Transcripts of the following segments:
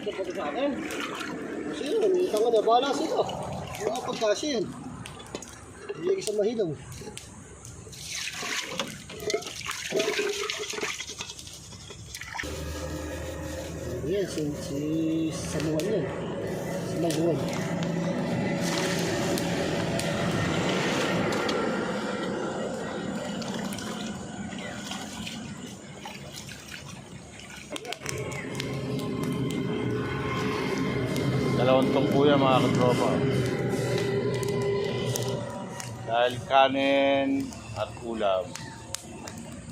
Ito pa sa akin. Kasi yun, may tanga na bala sila. Yung mga pagkasi yan. Hindi sa mahilaw. Yan, si, Samuel yan. Si Maguwan. Dalawang tong kuya mga katropa. Dahil kanin at ulam.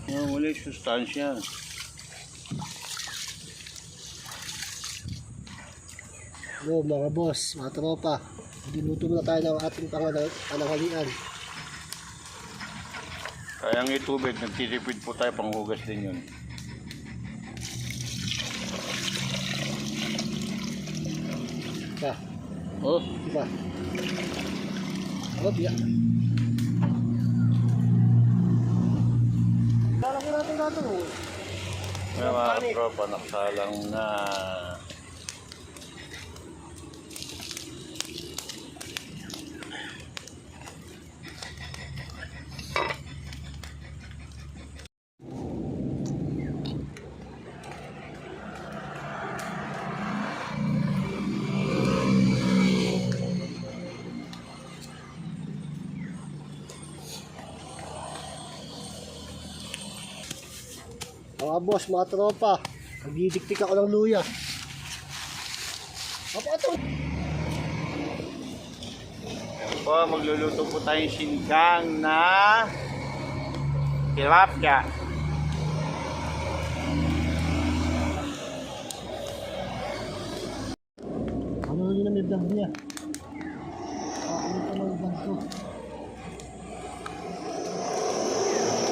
Yung muli, sustansya. Hello mga boss, mga tropa. Diluto muna tayo ng ating pananghalian. Kaya ang itubig, nagtitipid po tayo, panghugas din yun. Pa, Oh, iba. Ako, biya. Lalaki natin natin. oh. may mga katropa, nakasalang na. Mga boss, mga tropa. Nagdidiktik ako ng luya. Apa ito? Ayan magluluto po tayong sinigang na tilapia. Ano yun na may vlog niya? Ah, ano ito ng vlog ko? Ba't saka ka mo asin?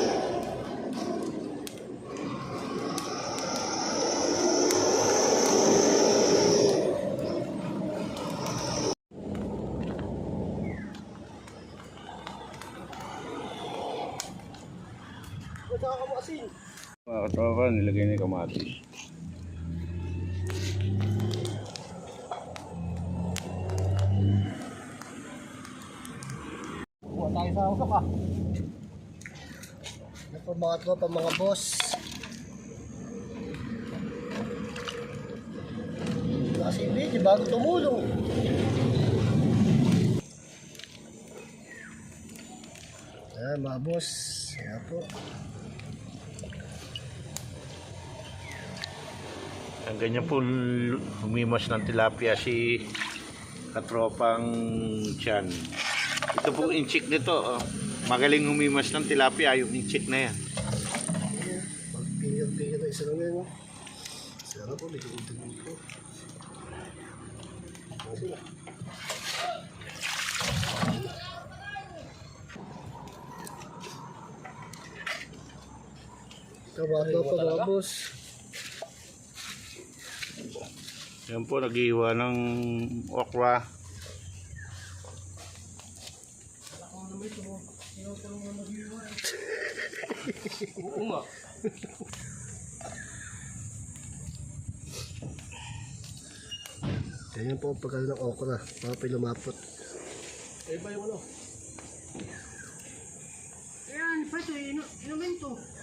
Mga katropa, nilagay na yung kamatis. Kuha tayo sa usok ah. Ito po mga tropa, mga boss. Kasi video bago tumulong. Ayan mga boss. Ayan po. Ang ganyan po humimas ng tilapia si katropang tiyan. Ito po inchik nito. Oh. Magaling humimas ng tilapia yung inchik na yan. Pagpingin-pingin na isa lang yan. oh. Lang po, medyo untog po. Mga tropa, mga boss. Yan po, naghihiwa ng okra. Ganyan po ang pagkali ng okra, para pa lumapot. Eh ba yung ano? Ayan, pwede, inumin to.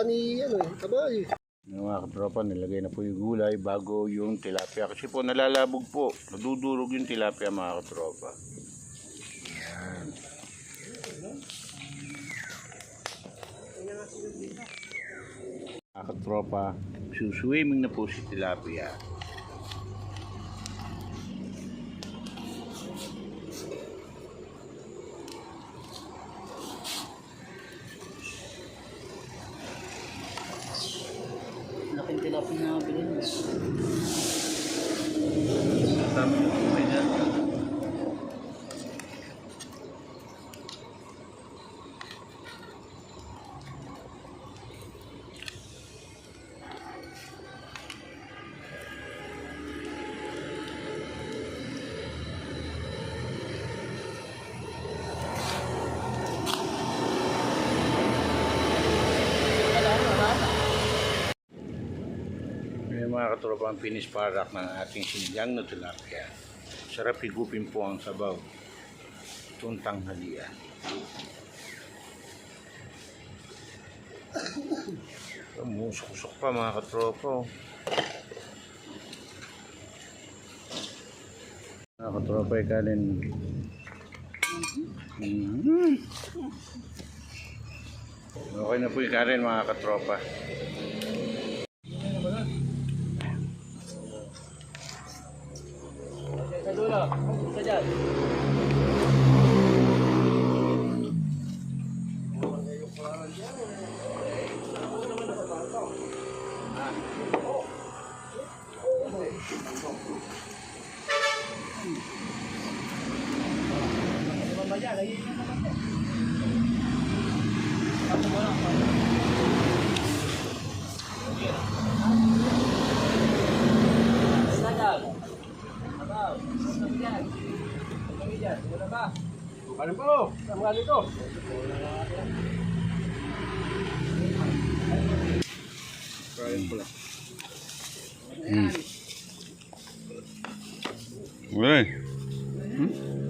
Yung saan ni, ano, tabay. Yung mga katropa, nilagay na po yung gulay bago yung tilapia. Kasi po nalalabog po. Nadudurog yung tilapia mga katropa. Yan. Mga katropa, suswimming na po si tilapia. Tilapia na bilhin. Tama katropa ang finished product ng ating sinigang na tilapia. Sarap higupin po ang sabaw. Itong tanghalian. Musok-usok pa mga katropa. Mga katropa ay kalin. Mhm. Okay na po karin mga katropa. Sa dulo. Sa dyan. Sa dyan. Abaw. Sa dyan. Sa dyan. Wala ba? Ano po? Ang ano ito? Wala. Hmm?